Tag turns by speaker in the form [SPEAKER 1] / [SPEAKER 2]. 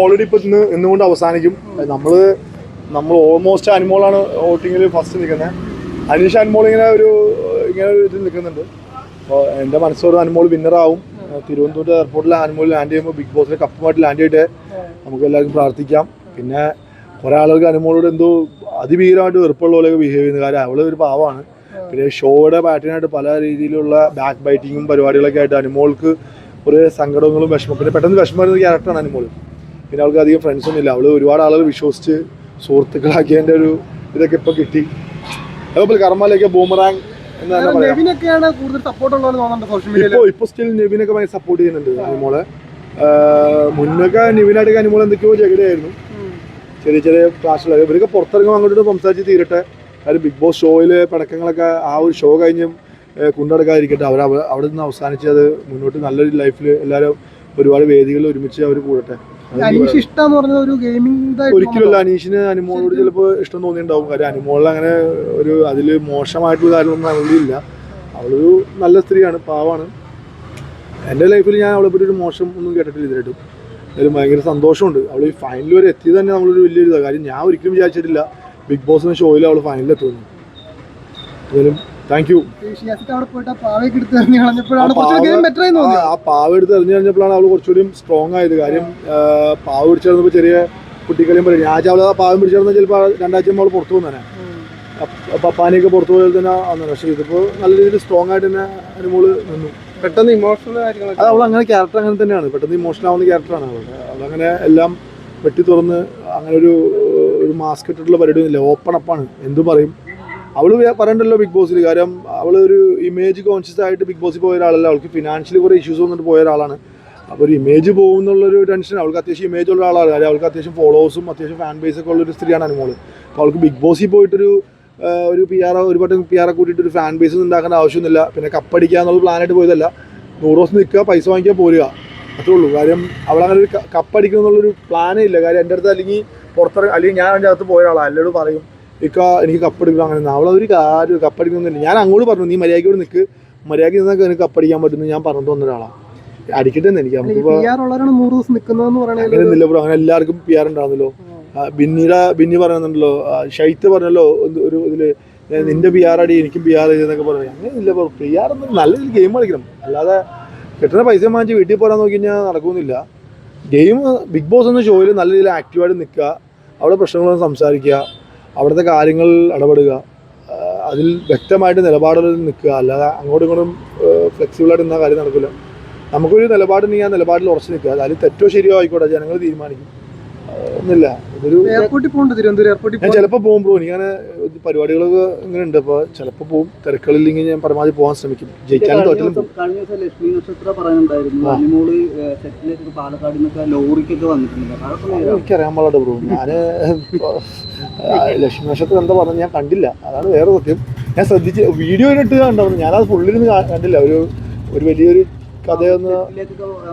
[SPEAKER 1] Already ഇപ്പൊ ഇന്ന് ഇന്നുകൊണ്ട് അവസാനിക്കും. നമ്മൾ നമ്മൾ ഓൾമോസ്റ്റ് അനുമോളാണ് വോട്ടിങ്ങിൽ ഫസ്റ്റ് നിൽക്കുന്നത് അനീഷ് അനുമോൾ ഇങ്ങനെ ഒരു ഇങ്ങനെ ഒരു ഇതിൽ നിൽക്കുന്നുണ്ട് അപ്പോൾ എന്റെ മനസ്സോട് അനുമോൾ വിന്നറാവും തിരുവനന്തപുരം എയർപോർട്ടിൽ അനുമോൾ ലാൻഡ് ചെയ്യുമ്പോൾ ബിഗ് ബോസിലെ കപ്പുമായിട്ട് ലാൻഡ് ചെയ്തിട്ട് നമുക്ക് എല്ലാവർക്കും പ്രാർത്ഥിക്കാം. പിന്നെ കുറേ ആളുകൾക്ക് അനുമോളോട് എന്തോ അതിഭീകരമായിട്ട് വെറുപ്പുള്ള പോലെയൊക്കെ ബിഹേവ് ചെയ്യുന്നത് കാര്യം. അവൾ ഒരു പാവമാണ് പിന്നെ ഷോയുടെ പാറ്റേണായിട്ട് പല രീതിയിലുള്ള ബാക്ക് ബൈറ്റിങ്ങും പരിപാടികളൊക്കെ ആയിട്ട് അനുമോൾക്ക് ഒരു സങ്കടങ്ങളും വിഷമം പിന്നെ പെട്ടെന്ന് വിഷമം വരുന്ന ക്യാരക്ടറാണ് അനുമോൾ പിന്നെ അവൾക്ക് അധികം ഫ്രണ്ട്സ് ഒന്നും ഇല്ല. അവൾ ഒരുപാട് ആളുകൾ വിശ്വസിച്ച് സുഹൃത്തുക്കളാക്കിയതിന്റെ ഒരു ഇതൊക്കെ ഇപ്പോൾ കിട്ടി. അതേപോലെ കർമ്മയിലേക്ക് ബൂമറാങ് എന്ന് തന്നെ പറയാം. ഇപ്പോൾ ഇപ്പോൾ സ്റ്റിൽ നിവിനൊക്കെ ഭയങ്കര സപ്പോർട്ട് ചെയ്യുന്നുണ്ട് അനുമോളെ. മുന്നൊക്കെ നിവിനായിട്ട് അനുമോൾ എന്തൊക്കെയോ ജഗടയായിരുന്നു ചെറിയ ചെറിയ ക്ലാസ്സിലൊക്കെ ഇവരൊക്കെ പുറത്തിറങ്ങുമ്പോൾ അങ്ങോട്ട് സംസാരിച്ച് തീരട്ടെ. കാര്യം ബിഗ് ബോസ് ഷോയിൽ പടക്കങ്ങളൊക്കെ ആ ഒരു ഷോ കഴിഞ്ഞും ഏഹ് കൊണ്ടുനടക്കാതിരിക്കട്ടെ അവർ അവ- അവിടെ നിന്ന് അവസാനിച്ച് അത് മുന്നോട്ട് നല്ലൊരു ലൈഫിൽ എല്ലാവരും ഒരുപാട് വേദികളിൽ ഒരുമിച്ച് അവർ കൂടട്ടെ.
[SPEAKER 2] അനീഷ് ഇഷ്ടം എന്ന് പറഞ്ഞത് ഒരു ഗെയിമിംഗ്
[SPEAKER 1] ഒരിക്കലും അനീഷിന് അനുമോളോട് ചിലപ്പോൾ ഇഷ്ടം തോന്നിയിട്ടുണ്ടാവും. കാര്യം അനുമോളിൽ അങ്ങനെ ഒരു അതിൽ മോശമായിട്ടുള്ള കാര്യമൊന്നും അവളില്ല അവളൊരു നല്ല സ്ത്രീയാണ് പാവാണ്. എന്റെ ലൈഫിൽ ഞാൻ അവളെ പറ്റി ഒരു മോശം ഒന്നും കേട്ടിട്ടില്ല ഇതിലായിട്ടും അതിൽ ഭയങ്കര സന്തോഷമുണ്ട്. അവൾ ഈ ഫൈനൽ വരെ എത്തിയത് തന്നെ നമ്മളൊരു വലിയൊരു ഇതാണ് കാര്യം ഞാൻ ഒരിക്കലും വിചാരിച്ചിട്ടില്ല. ബിഗ് ബോസ് എന്ന ഷോയിൽ അവൾ ഫൈനലിൽ എത്തുന്നു എന്തായാലും താങ്ക് യു
[SPEAKER 2] ആ
[SPEAKER 1] പാവ എടുത്ത് എറിഞ്ഞു കഴിഞ്ഞപ്പോഴാണ് അവൾ കുറച്ചുകൂടി സ്ട്രോങ് ആയത്. കാര്യം പാവ പിടിച്ചിരുന്നപ്പോൾ ചെറിയ കുട്ടിക്കളിയും പറയും ഞാൻ അവൾ ആ പാവം പിടിച്ചിരുന്ന ചിലപ്പോൾ രണ്ടാഴ്ച അവൾ പുറത്തു പോകുന്നതന്നെ പപ്പാനെയൊക്കെ പുറത്തു പോയത് തന്നെ വന്നത് പക്ഷേ ഇതിപ്പോൾ നല്ല രീതിയിൽ സ്ട്രോങ് ആയിട്ട് തന്നെ മോൾ നിന്നു.
[SPEAKER 2] പെട്ടെന്ന് ഇമോഷണൽ കാര്യങ്ങളൊക്കെ.
[SPEAKER 1] അത് അവൾ അങ്ങനെ ക്യാരക്ടർ അങ്ങനെ തന്നെയാണ്. പെട്ടെന്ന് ഇമോഷണൽ ആവുന്ന ക്യാരക്ടറാണ് അവളുടെ അവളങ്ങനെ എല്ലാം വെട്ടി തുറന്ന് അങ്ങനെ ഒരു ഒരു മാസ്ക് ഇട്ടിട്ടുള്ള പരിപാടിയൊന്നുമില്ല. ഓപ്പൺ അപ്പാണ് എന്തു പറയും? അവൾ വേ- പറയണ്ടല്ലോ ബിഗ് ബോസിൽ കാര്യം അവൾ ഒരു ഇമേജ് കോൺഷ്യസ് ആയിട്ട് ബിഗ് ബോസിൽ പോയ ഒരാളല്ല. അവൾക്ക് ഫിനാൻഷ്യലി കുറേ ഇഷ്യൂസ് വന്നിട്ട് പോയ ഒരാളാണ്. അപ്പോൾ ഒരു ഇമേജ് പോകുന്നുള്ളൊരു ടെൻഷൻ അവൾക്ക് അത്യാവശ്യം ഇമേജ് ഉള്ള ആളാണ് കാര്യം അവൾക്ക് അത്യാവശ്യം ഫോളോവേഴ്സും അത്യാവശ്യം ഫാൻ ബേസ് ഒക്കെ ഉള്ളൊരു സ്ത്രീയാണ് അനുമോൾ. അപ്പോൾ അവൾക്ക് ബിഗ് ബോസിൽ പോയിട്ടൊരു ഒരു പി ആർ ഒരു വട്ടം പി ആറെ കൂട്ടിയിട്ട് ഒരു ഫാൻ ബേസ് ഉണ്ടാക്കേണ്ട ആവശ്യമൊന്നുമില്ല. പിന്നെ കപ്പടിക്കുക എന്നുള്ള പ്ലാനായിട്ട് പോയതല്ല. നൂറ് ദിവസം നിൽക്കുക പൈസ വാങ്ങിക്കാൻ പോരുക. അത്രേ ഉള്ളൂ. കാര്യം അവളങ്ങനെ ഒരു കപ്പടിക്കണം എന്നുള്ളൊരു പ്ലാനേ ഇല്ല. കാര്യം എന്റെ അടുത്ത് അല്ലെങ്കിൽ പുറത്തിറങ്ങി അല്ലെങ്കിൽ ഞാൻ അതിന്റെ അകത്ത് പോയ ആളാണ് എല്ലാവരും പറയും. ഇക്ക എനിക്ക് കപ്പടിക്കണം അങ്ങനെ അവളെ ഒരു കാര്യം കപ്പടിക്കണമെന്നില്ല ഞാൻ അങ്ങോട്ട് പറഞ്ഞു നീ മര്യാദയോട് നിൽക്ക് മര്യാദയ്ക്ക് നിന്നൊക്കെ എനിക്ക് കപ്പടിക്കാൻ പറ്റുന്നു. ഞാൻ പറഞ്ഞു തന്ന ഒരാളാണ് അടിക്കട്ടെ എനിക്ക് നമുക്കിപ്പോൾ
[SPEAKER 2] പി ആർ ഉള്ളവരാണ് ദിവസം നിൽക്കുന്നതെന്ന് പറയണത്
[SPEAKER 1] അങ്ങനെ ഒന്നുമില്ല ബ്രോ അങ്ങനെ എല്ലാവർക്കും പി ആർ ഉണ്ടാവുന്നല്ലോ ആ, ബിന്നിയുടെ ബിന്നി പറയുന്നുണ്ടല്ലോ ഷൈത്ത് പറഞ്ഞല്ലോ ഒരു ഇതിൽ നിന്റെ പി ആർ അടി എനിക്കും പി ആർ എന്നൊക്കെ പറഞ്ഞു. അങ്ങനെ ഇല്ല ബ്രോ പി ആർ നല്ല രീതിയിൽ ഗെയിം കളിക്കണം. അല്ലാതെ കിട്ടുന്ന പൈസ വാങ്ങിച്ച് വീട്ടിൽ പോരാൻ നോക്കി കഴിഞ്ഞാൽ നടക്കുന്നില്ല ഗെയിം ബിഗ് ബോസ് എന്ന ഷോയിൽ നല്ല രീതിയിൽ ആക്റ്റീവായിട്ട് നിൽക്കുക. അവിടെ പ്രശ്നങ്ങളൊന്നും സംസാരിക്കുക. അവിടുത്തെ കാര്യങ്ങൾ ഇടപെടുക. അതിൽ വ്യക്തമായിട്ട് നിലപാടുകളിൽ നിൽക്കുക. അല്ലാതെ അങ്ങോട്ടും ഇങ്ങോട്ടും ഫ്ലെക്സിബിളായിട്ട് നിന്നാൽ കാര്യം നടക്കില്ല. നമുക്കൊരു നിലപാടുണ്ടെങ്കിൽ ആ നിലപാടിൽ ഉറച്ചു നിൽക്കുക. അതിൽ തെറ്റോ ശരിയോ ആയിക്കോട്ടെ ജനങ്ങൾ തീരുമാനിക്കും. ഒന്നുമില്ല. ഇതൊരു
[SPEAKER 2] എയർപോർട്ടിൽ പോകണ്ട തിരുവനന്തപുരം എയർപോർട്ടിൽ
[SPEAKER 1] ഞാൻ ചിലപ്പോൾ പോകും ബ്രോ. എനിക്കങ്ങനെ പരിപാടികളൊക്കെ ഇങ്ങനെ ഉണ്ട്. അപ്പോൾ ചിലപ്പോൾ പോകും. തിരക്കുകളില്ലെങ്കിൽ ഞാൻ പരമാവധി പോകാൻ ശ്രമിക്കും. ജയിച്ചാലും തോറ്റാലും പോകും.
[SPEAKER 3] കഴിഞ്ഞ ദിവസം ലക്ഷ്മി നക്ഷത്ര പറയുന്നുണ്ടായിരുന്നു. അനിമോൾ സെറ്റിലേക്ക് പാലക്കാട് നിന്നൊക്കെ ലോറിക്കൊക്കെ വന്നിട്ടുണ്ട്. അതൊക്കെ
[SPEAKER 1] അത്
[SPEAKER 3] നേരാ.
[SPEAKER 1] എനിക്കറിയാൻ പാടില്ല ബ്രോ. ഞാൻ ലക്ഷ്മി നക്ഷത്രം എന്താ പറഞ്ഞത് ഞാൻ കണ്ടില്ല. അതാണ് വേറെ സത്യം. ഞാൻ ശ്രദ്ധിച്ച് വീഡിയോ ഇട്ട് കണ്ടായിരുന്നു. ഞാനത് ഫുള്ളിരുന്ന് കണ്ടില്ല. ഒരു ഒരു വലിയൊരു കഥയൊന്ന്
[SPEAKER 3] സെറ്റിലേക്കൊക്കെ, ആ,